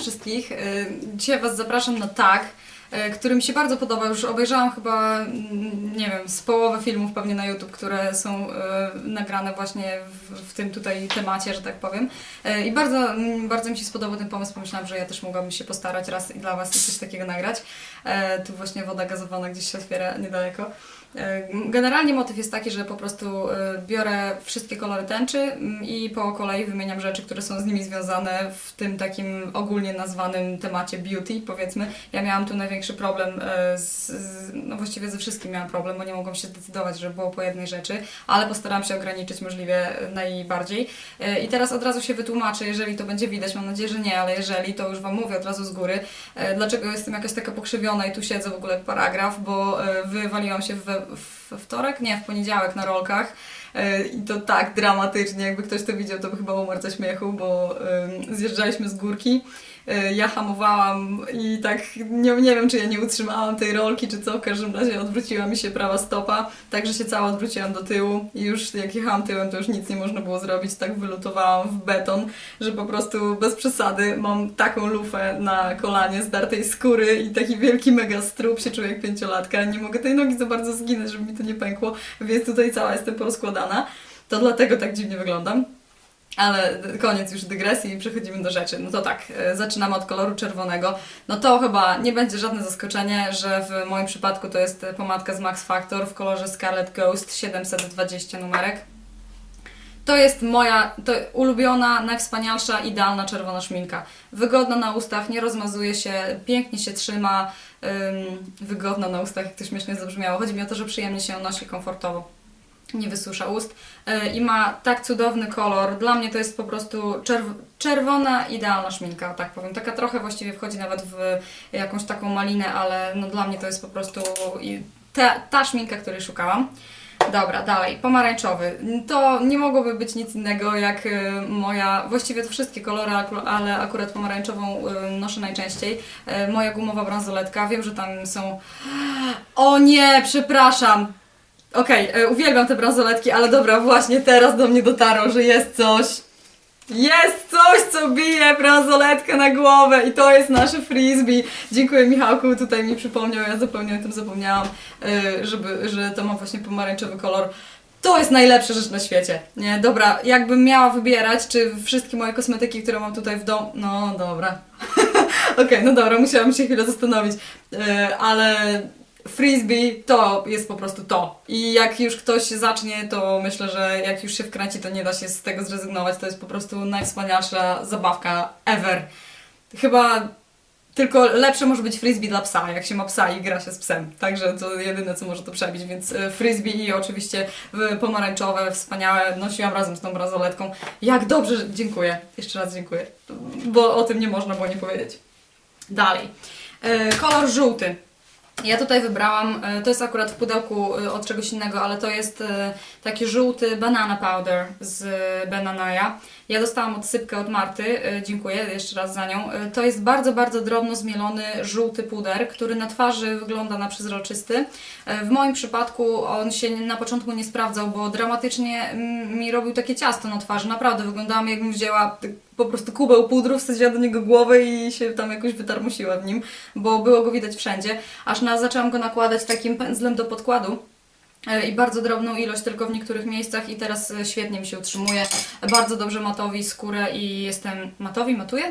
wszystkich. Y, Dzisiaj Was zapraszam na tak, y, który mi się bardzo podoba. Już obejrzałam chyba, mm, nie wiem, z połowy filmów pewnie na YouTube, które są y, nagrane właśnie w, tym tutaj temacie, że tak powiem. I bardzo, mm, bardzo mi się spodobał ten pomysł. Pomyślałam, że ja też mogłabym się postarać raz i dla Was coś takiego nagrać. E, Tu właśnie woda gazowana gdzieś się otwiera niedaleko. E, Generalnie motyw jest taki, że po prostu e, biorę wszystkie kolory tęczy mm, i po kolei wymieniam rzeczy, które są z nimi związane w tym takim ogólnie nazwanym temacie beauty, powiedzmy. Ja miałam tu największy problem e, z, no właściwie ze wszystkim miałam problem, bo nie mogłam się zdecydować, że było po jednej rzeczy, ale postarałam się ograniczyć możliwie najbardziej. I teraz od razu się wytłumaczę, jeżeli to będzie widać, mam nadzieję, że nie, ale jeżeli, to już Wam mówię od razu z góry, dlaczego jestem jakaś taka pokrzywiona i tu siedzę w ogóle paragraf, bo wywaliłam się we, we wtorek, nie, w poniedziałek na rolkach. E, i to tak dramatycznie, jakby ktoś to widział, to by chyba umarł ze śmiechu, bo zjeżdżaliśmy z górki, ja hamowałam i tak nie, nie wiem, czy ja nie utrzymałam tej rolki, czy co, w każdym razie odwróciła mi się prawa stopa, także się cała odwróciłam do tyłu i już jak jechałam tyłem, to już nic nie można było zrobić, tak wylutowałam w beton, że po prostu bez przesady mam taką lufę na kolanie zdartej skóry i taki wielki mega strup, się czuję jak pięciolatka, nie mogę tej nogi za bardzo zginąć, żeby mi to nie pękło, więc tutaj cała jestem porozkładana, to dlatego tak dziwnie wyglądam. Ale koniec już dygresji i przechodzimy do rzeczy. No to tak, e, zaczynamy od koloru czerwonego. No to chyba nie będzie żadne zaskoczenie, że w moim przypadku to jest pomadka z Max Factor w kolorze Scarlet Ghost 720 numerek. To jest moja to ulubiona, najwspanialsza, idealna czerwona szminka. Wygodna na ustach, nie rozmazuje się, pięknie się trzyma, ym, wygodna na ustach, jak to śmiesznie zabrzmiało. Chodzi mi o to, że przyjemnie się nosi komfortowo. Nie wysusza ust yy, i ma tak cudowny kolor. Dla mnie to jest po prostu czerw- czerwona, idealna szminka, tak powiem. Taka trochę właściwie wchodzi nawet w jakąś taką malinę, ale no dla mnie to jest po prostu ta, ta szminka, której szukałam. Dobra, dalej. Pomarańczowy. To nie mogłoby być nic innego jak y, moja, właściwie to wszystkie kolory, ale akurat pomarańczową y, noszę najczęściej. Moja gumowa bransoletka. Wiem, że tam są... O nie, przepraszam. Okej, y, uwielbiam te bransoletki, ale dobra, właśnie teraz do mnie dotarło, że jest coś. Jest coś, co bije bransoletkę na głowę i to jest nasze frisbee. Dziękuję Michałku, tutaj mi przypomniał, ja zupełnie o tym zapomniałam, yy, żeby, że to ma właśnie pomarańczowy kolor. To jest najlepsza rzecz na świecie. Nie, dobra, jakbym miała wybierać, czy wszystkie moje kosmetyki, które mam tutaj w domu. No dobra. Okej, no dobra, musiałam się chwilę zastanowić, Yy, ale frisbee to jest po prostu to. I jak już ktoś zacznie, to myślę, że jak już się wkręci, to nie da się z tego zrezygnować. To jest po prostu najwspanialsza zabawka ever. Chyba tylko lepsze może być frisbee dla psa, jak się ma psa i gra się z psem. Także to jedyne, co może to przebić. Więc e, frisbee i oczywiście w- pomarańczowe, wspaniałe, nosiłam razem z tą bransoletką. Jak dobrze, dziękuję. Jeszcze raz dziękuję. Bo o tym nie można było nie powiedzieć. Dalej. E, Kolor żółty. Ja tutaj wybrałam, e, to jest akurat w pudełku e, od czegoś innego, ale to jest e, taki żółty banana powder z Benanaja. Ja dostałam odsypkę od Marty, dziękuję jeszcze raz za nią. To jest bardzo, bardzo drobno zmielony żółty puder, który na twarzy wygląda na przezroczysty. W moim przypadku on się na początku nie sprawdzał, bo dramatycznie mm, mi robił takie ciasto na twarzy. Naprawdę wyglądałam jakbym wzięła po prostu kubeł pudru, wsadziła do niego głowę i się tam jakoś wytarmusiła w nim, bo było go widać wszędzie. Aż na, zaczęłam go nakładać takim pędzlem do podkładu. E, I bardzo drobną ilość tylko w niektórych miejscach i teraz e, świetnie mi się utrzymuje. Bardzo dobrze matowi skórę i jestem... Matowi? Matuje?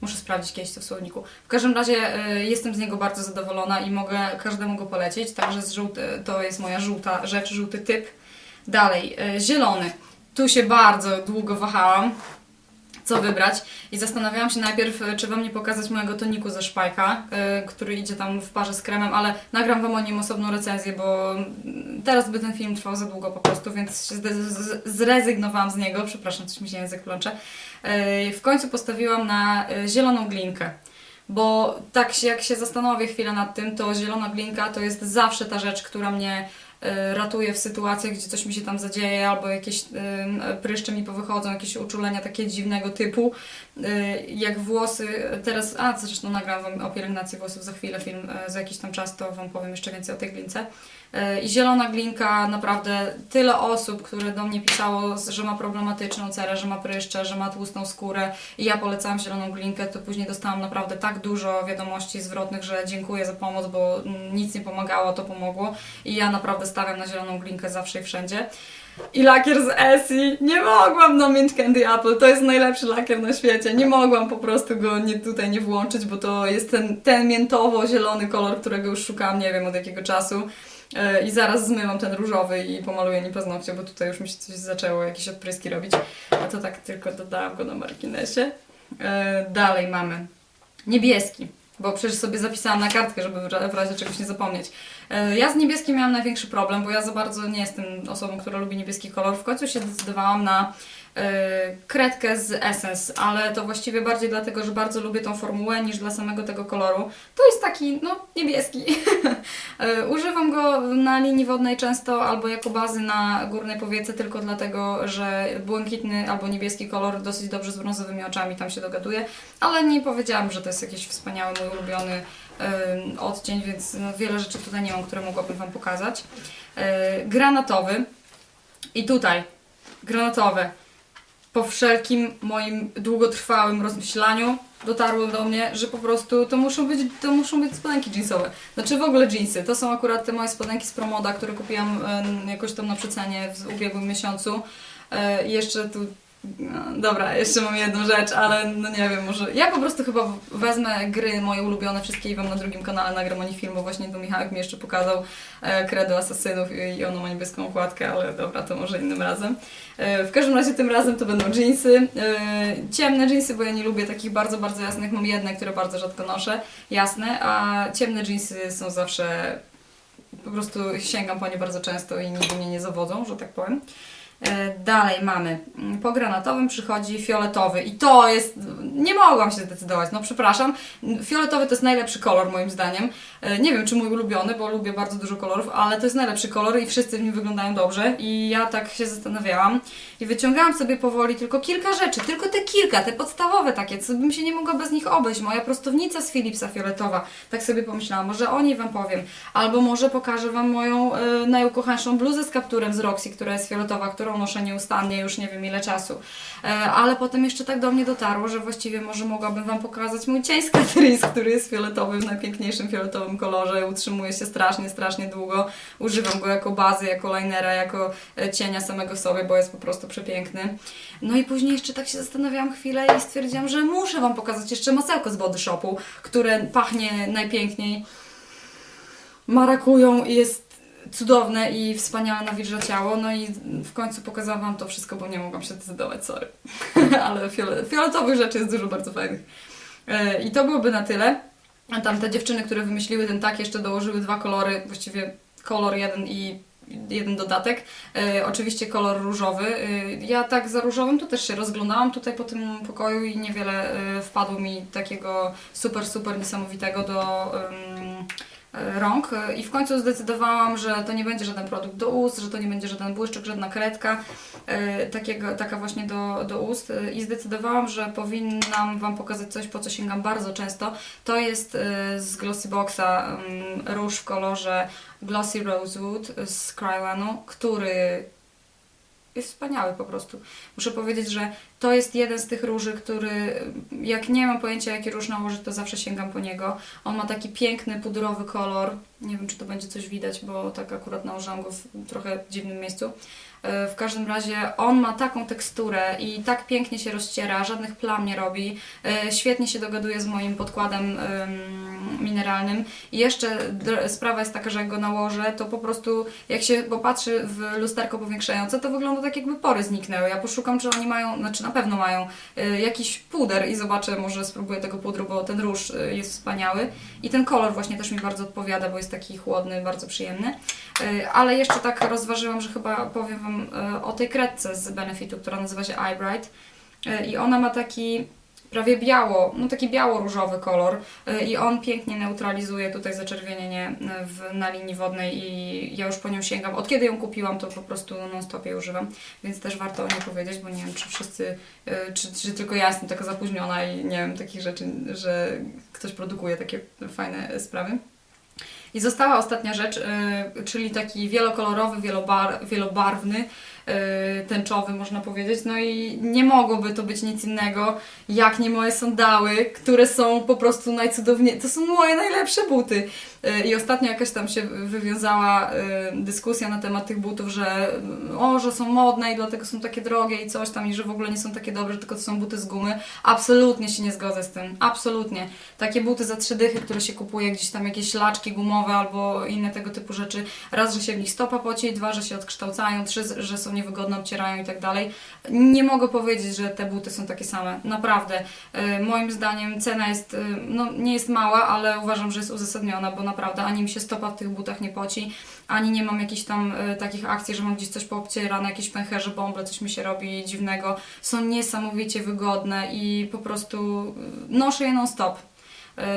Muszę sprawdzić kiedyś to w słowniku. W każdym razie e, jestem z niego bardzo zadowolona i mogę każdemu go polecić. Także żółty, to jest moja żółta rzecz, żółty typ. Dalej, zielony. Tu się bardzo długo wahałam co wybrać i zastanawiałam się najpierw, e, czy Wam nie pokazać mojego toniku ze szpajka, e, który idzie tam w parze z kremem, ale nagram Wam o nim osobną recenzję, bo teraz by ten film trwał za długo po prostu, więc zrezygnowałam z niego, przepraszam, coś mi się język plącze. E, W końcu postawiłam na zieloną glinkę. Bo tak się, jak się zastanowię chwilę nad tym, to zielona glinka to jest zawsze ta rzecz, która mnie ratuje w sytuacjach, gdzie coś mi się tam zadzieje, albo jakieś em, pryszcze mi powychodzą, jakieś uczulenia takie dziwnego typu. E, Jak włosy, teraz, a zresztą nagram Wam o pielęgnacji włosów za chwilę film, za jakiś tam czas to Wam powiem jeszcze więcej o tej glince. I zielona glinka, naprawdę tyle osób, które do mnie pisało, że ma problematyczną cerę, że ma pryszcze, że ma tłustą skórę i ja polecałam zieloną glinkę, to później dostałam naprawdę tak dużo wiadomości zwrotnych, że dziękuję za pomoc, bo mm, nic nie pomagało, to pomogło i ja naprawdę stawiam na zieloną glinkę zawsze i wszędzie. I lakier z Essie. Nie mogłam na Mint Candy Apple. To jest najlepszy lakier na świecie. Nie mogłam po prostu go nie, tutaj nie włączyć, bo to jest ten, ten miętowo-zielony kolor, którego już szukałam nie wiem od jakiego czasu. E, I zaraz zmywam ten różowy i pomaluję nim paznokcie, bo tutaj już mi się coś zaczęło, jakieś odpryski robić. A to tak tylko dodałam go na marginesie. E, Dalej mamy niebieski, bo przecież sobie zapisałam na kartkę, żeby w razie czegoś nie zapomnieć. E, Ja z niebieskim miałam największy problem, bo ja za bardzo nie jestem osobą, która lubi niebieski kolor. W końcu się zdecydowałam na kredkę z Essence, ale to właściwie bardziej dlatego, że bardzo lubię tą formułę niż dla samego tego koloru. To jest taki, no, niebieski. E, Używam go na linii wodnej często albo jako bazy na górnej powiece tylko dlatego, że błękitny albo niebieski kolor dosyć dobrze z brązowymi oczami tam się dogaduje, ale nie powiedziałam, że to jest jakiś wspaniały, mój ulubiony em, odcień, więc no, wiele rzeczy tutaj nie mam, które mogłabym Wam pokazać. E, Granatowy i tutaj granatowe po wszelkim moim długotrwałym rozmyślaniu dotarło do mnie, że po prostu to muszą być, to muszą być spodenki jeansowe. Znaczy w ogóle jeansy. To są akurat te moje spodenki z Promoda, które kupiłam jakoś tam na przecenie w ubiegłym miesiącu. E, jeszcze tu no, dobra, jeszcze mam jedną rzecz, ale no nie wiem, może. Ja po prostu chyba wezmę gry moje ulubione wszystkie i wam na drugim kanale nagram o film, bo właśnie tu Michałek mi jeszcze pokazał e, Credo Asasynów i, i ono ma niebieską okładkę, ale dobra, to może innym razem. E, w każdym razie tym razem to będą jeansy. E, ciemne jeansy, bo ja nie lubię takich bardzo, bardzo jasnych. Mam jedne, które bardzo rzadko noszę, jasne, a ciemne jeansy są zawsze. Po prostu sięgam po nie bardzo często i nigdy mnie nie zawodzą, że tak powiem. E, Dalej mamy, mm, po granatowym przychodzi fioletowy i to jest, nie mogłam się zdecydować, no przepraszam, fioletowy to jest najlepszy kolor moim zdaniem, E, nie wiem czy mój ulubiony, bo lubię bardzo dużo kolorów, ale to jest najlepszy kolor i wszyscy w nim wyglądają dobrze i ja tak się zastanawiałam i wyciągałam sobie powoli tylko kilka rzeczy, tylko te kilka, te podstawowe takie, co bym się nie mogła bez nich obejść, moja prostownica z Philipsa fioletowa, tak sobie pomyślałam, może o niej Wam powiem, albo może pokażę Wam moją e, najukochańszą bluzę z kapturem z Roxy, która jest fioletowa, którą noszę nieustannie już nie wiem ile czasu. E, ale potem jeszcze tak do mnie dotarło, że właściwie może mogłabym Wam pokazać mój cień z Catrice, który jest fioletowy w najpiękniejszym fioletowym kolorze, utrzymuje się strasznie, strasznie długo. Używam go jako bazy, jako linera, jako e, cienia samego sobie, bo jest po prostu przepiękny. No i później jeszcze tak się zastanawiałam chwilę i stwierdziłam, że muszę Wam pokazać jeszcze masełko z Body Shopu, które pachnie najpiękniej marakują i jest cudowne i wspaniałe na wilże ciało. No i w końcu pokazałam Wam to wszystko, bo nie mogłam się zdecydować, sorry. Ale fiole, fioletowych rzeczy jest dużo bardzo fajnych. E, I to byłoby na tyle. A tam te dziewczyny, które wymyśliły ten tak, jeszcze dołożyły dwa kolory, właściwie kolor jeden i jeden dodatek. E, oczywiście kolor różowy. E, ja tak za różowym to też się rozglądałam tutaj po tym pokoju i niewiele e, wpadło mi takiego super, super niesamowitego do e, rąk E, i w końcu zdecydowałam, że to nie będzie żaden produkt do ust, że to nie będzie żaden błyszczyk, żadna kredka e, takiego, taka właśnie do, do ust i zdecydowałam, że powinnam Wam pokazać coś, po co sięgam bardzo często. To jest e, z Glossyboxa em, róż w kolorze Glossy Rosewood z Krylanu, który jest wspaniały po prostu. Muszę powiedzieć, że to jest jeden z tych róży, który jak nie mam pojęcia jaki róż nałożyć, to zawsze sięgam po niego. On ma taki piękny, pudrowy kolor. Nie wiem, czy to będzie coś widać, bo tak akurat nałożyłam go w trochę dziwnym miejscu. E, W każdym razie on ma taką teksturę i tak pięknie się rozciera, żadnych plam nie robi. E, Świetnie się dogaduje z moim podkładem em, mineralnym. I jeszcze sprawa jest taka, że jak go nałożę, to po prostu jak się popatrzy w lusterko powiększające, to wygląda tak jakby pory zniknęły. Ja poszukam, czy oni mają, znaczy na pewno mają e, jakiś puder i zobaczę, może spróbuję tego pudru, bo ten róż jest wspaniały. I ten kolor właśnie też mi bardzo odpowiada, bo jest taki chłodny, bardzo przyjemny. Ale jeszcze tak rozważyłam, że chyba powiem Wam e, o tej kredce z Benefitu, która nazywa się Eyebright. E, I ona ma taki prawie biało, no taki biało-różowy kolor y, i on pięknie neutralizuje tutaj zaczerwienienie w, na linii wodnej i ja już po nią sięgam. Od kiedy ją kupiłam, to po prostu non-stop jej używam, więc też warto o niej powiedzieć, bo nie wiem, czy wszyscy, czy, czy tylko ja jestem taka zapóźniona i nie wiem takich rzeczy, że ktoś produkuje takie fajne sprawy. I została ostatnia rzecz, y, czyli taki wielokolorowy, wielobar, wielobarwny, y, tęczowy można powiedzieć. No i nie mogłoby to być nic innego, jak nie moje sandały, które są po prostu najcudowniejsze. To są moje najlepsze buty. I ostatnio jakaś tam się wywiązała y, dyskusja na temat tych butów, że y, o, że są modne i dlatego są takie drogie i coś tam, i że w ogóle nie są takie dobre, tylko to są buty z gumy. Absolutnie się nie zgodzę z tym. Absolutnie. Takie buty za trzy dychy, które się kupuje gdzieś tam jakieś laczki gumowe albo inne tego typu rzeczy. Raz, że się w nich stopa poci, dwa, że się odkształcają, trzy, że są niewygodne, obcierają i tak dalej. Nie mogę powiedzieć, że te buty są takie same. Naprawdę. Y, Moim zdaniem cena jest, no nie jest mała, ale uważam, że jest uzasadniona, bo naprawdę ani mi się stopa w tych butach nie poci, ani nie mam jakichś tam y, takich akcji, że mam gdzieś coś poobcierane, jakieś pęcherze, bąble, coś mi się robi dziwnego. Są niesamowicie wygodne i po prostu y, noszę je non stop.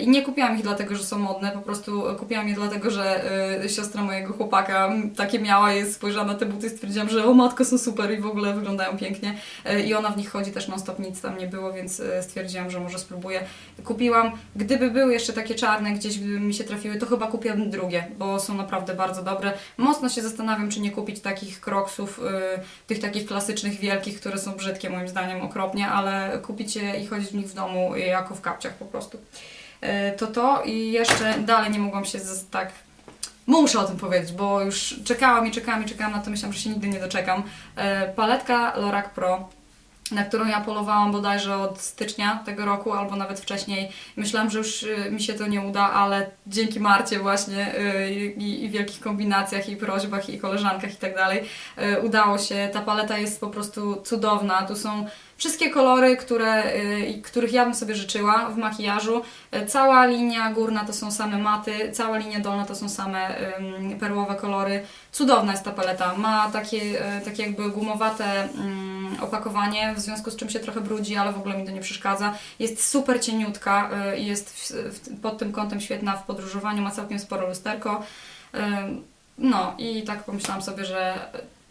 I nie kupiłam ich dlatego, że są modne, po prostu kupiłam je dlatego, że y, siostra mojego chłopaka takie miała i spojrzałam na te buty i stwierdziłam, że o matko są super i w ogóle wyglądają pięknie. Y, I ona w nich chodzi też non stop, nic tam nie było, więc y, stwierdziłam, że może spróbuję. Kupiłam, gdyby były jeszcze takie czarne gdzieś, gdyby mi się trafiły, to chyba kupiłabym drugie, bo są naprawdę bardzo dobre. Mocno się zastanawiam, czy nie kupić takich kroksów, tych takich klasycznych, wielkich, które są brzydkie moim zdaniem okropnie, ale kupić je i chodzić w nich w domu jako w kapciach po prostu. Y, To to i jeszcze dalej nie mogłam się tak Muszę o tym powiedzieć, bo już czekałam i czekałam i czekałam na to, myślałam, że się nigdy nie doczekam. E, Paletka Lorac Pro, na którą ja polowałam bodajże od stycznia tego roku, albo nawet wcześniej. Myślałam, że już y, mi się to nie uda, ale dzięki Marcie właśnie i, i wielkich kombinacjach i prośbach i koleżankach i tak dalej udało się. Ta paleta jest po prostu cudowna. Tu są wszystkie kolory, które, y, których ja bym sobie życzyła w makijażu. Y, Cała linia górna to są same maty, cała linia dolna to są same perłowe kolory. Cudowna jest ta paleta. Ma takie, y, takie jakby gumowate ym, opakowanie, w związku z czym się trochę brudzi, ale w ogóle mi to nie przeszkadza. Jest super cieniutka y, i jest pod tym kątem świetna w podróżowaniu, ma całkiem sporo lusterko. No i tak pomyślałam sobie, że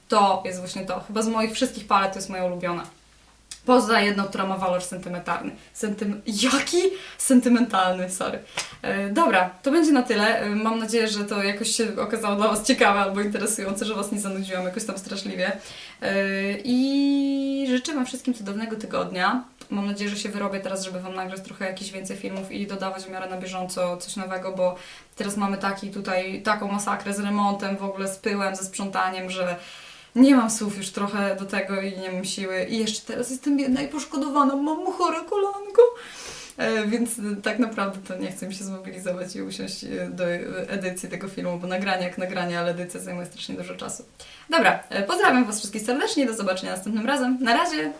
to jest właśnie to. Chyba z moich wszystkich palet to jest moja ulubiona. Poza jedną, która ma walor sentymentalny. Sentym... Jaki? Sentymentalny, sorry. E, dobra, to będzie na tyle. E, mam nadzieję, że to jakoś się okazało dla Was ciekawe albo interesujące, że Was nie zanudziłam jakoś tam straszliwie. E, I życzę Wam wszystkim cudownego tygodnia. Mam nadzieję, że się wyrobię teraz, żeby Wam nagrać trochę jakichś więcej filmów i dodawać w miarę na bieżąco coś nowego, bo teraz mamy taki tutaj, taką masakrę z remontem, w ogóle z pyłem, ze sprzątaniem, że nie mam słów już trochę do tego i nie mam siły. I jeszcze teraz jestem biedna i poszkodowana, mam chore kolanko. E, Więc tak naprawdę to nie chcę mi się zmobilizować i usiąść e, do e, edycji tego filmu, bo nagranie jak nagranie, ale edycja zajmuje strasznie dużo czasu. Dobra, pozdrawiam Was wszystkich serdecznie, do zobaczenia następnym razem. Na razie!